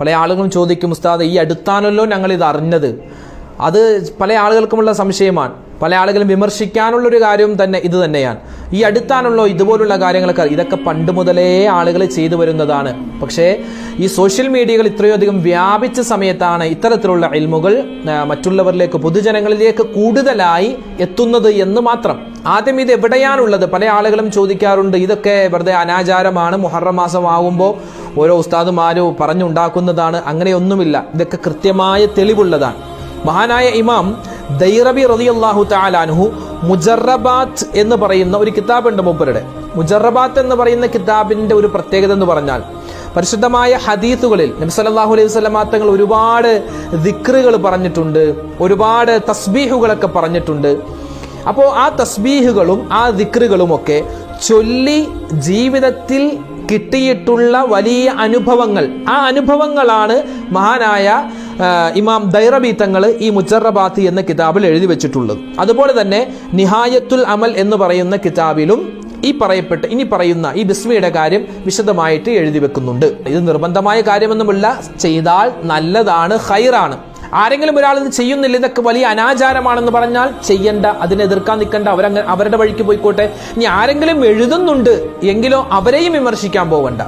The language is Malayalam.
പല ആളുകളും ചോദിക്കും ഉസ്താദ് ഈ അടുത്താണല്ലോ ഞങ്ങൾ ഇത് അറിഞ്ഞത്. അത് പല ആളുകൾക്കുമുള്ള സംശയമാണ്. പല ആളുകളും വിമർശിക്കാനുള്ള ഒരു കാര്യവും തന്നെ ഇത് തന്നെയാണ്. ഈ അടുത്താണല്ലോ ഇതുപോലുള്ള കാര്യങ്ങളൊക്കെ ഇതൊക്കെ പണ്ട് മുതലേ ആളുകൾ ചെയ്തു വരുന്നതാണ്. പക്ഷേ ഈ സോഷ്യൽ മീഡിയകൾ ഇത്രയധികം വ്യാപിച്ച സമയത്താണ് ഇത്തരത്തിലുള്ള ഇൽമുകൾ മറ്റുള്ളവരിലേക്ക് പൊതുജനങ്ങളിലേക്ക് കൂടുതലായി എത്തുന്നത് എന്ന് മാത്രം. ആദ്യം ഇത് എവിടെയാണുള്ളത്? പല ആളുകളും ചോദിക്കാറുണ്ട് ഇതൊക്കെ വെറുതെ അനാചാരമാണ് മുഹറം മാസമാകുമ്പോൾ ഓരോ ഉസ്താദുമാരും പറഞ്ഞുണ്ടാക്കുന്നതാണ് അങ്ങനെയൊന്നുമില്ല. ഇതൊക്കെ കൃത്യമായ തെളിവുള്ളതാണ്. മഹാനായ ഇമാം ദൈറബി റളിയല്ലാഹു താലാനുഹു മുജറബാത്ത് എന്ന് പറയുന്ന ഒരു കിതാബുണ്ട് മൂപ്പരുടെ. മുജറബാത്ത് എന്ന് പറയുന്ന കിതാബിന്റെ ഒരു പ്രത്യേകത എന്ന് പറഞ്ഞാൽ പരിശുദ്ധമായ ഹദീത്തുകളിൽ നബി സല്ലല്ലാഹു അലൈഹി വസല്ലമ തങ്ങൾ ഒരുപാട് ദിക്റുകൾ പറഞ്ഞിട്ടുണ്ട് ഒരുപാട് തസ്ബീഹുകളൊക്കെ പറഞ്ഞിട്ടുണ്ട്. അപ്പോൾ ആ തസ്ബീഹുകളും ആ ദിക്റുകളും ഒക്കെ ചൊല്ലി ജീവിതത്തിൽ കിട്ടിയിട്ടുള്ള വലിയ അനുഭവങ്ങൾ. ആ അനുഭവങ്ങളാണ് മഹാനായ ഇമാം ദൈറബി തങ്ങൾ ഈ മുജറബാത്തി എന്ന കിതാബിൽ എഴുതി വെച്ചിട്ടുള്ളത്. അതുപോലെ തന്നെ നിഹായത്തുൽ അമൽ എന്ന് പറയുന്ന കിതാബിലും ഈ പറയപ്പെട്ട ഇനി പറയുന്ന ഈ ബിസ്മിയുടെ കാര്യം വിശദമായിട്ട് എഴുതി വെക്കുന്നുണ്ട്. ഇത് നിർബന്ധമായ കാര്യമൊന്നുമില്ല. ചെയ്താൽ നല്ലതാണ് ഹൈറാണ് ആരെങ്കിലും ഒരാൾ ഇത് ചെയ്യുന്നില്ല ഇതൊക്കെ വലിയ അനാചാരമാണെന്ന് പറഞ്ഞാൽ ചെയ്യണ്ട അതിനെ എതിർക്കാൻ നിൽക്കണ്ട അവരങ്ങ അവരുടെ വഴിക്ക് പോയിക്കോട്ടെ. ഇനി ആരെങ്കിലും എഴുതുന്നുണ്ട് എങ്കിലോ അവരെയും വിമർശിക്കാൻ പോവണ്ട.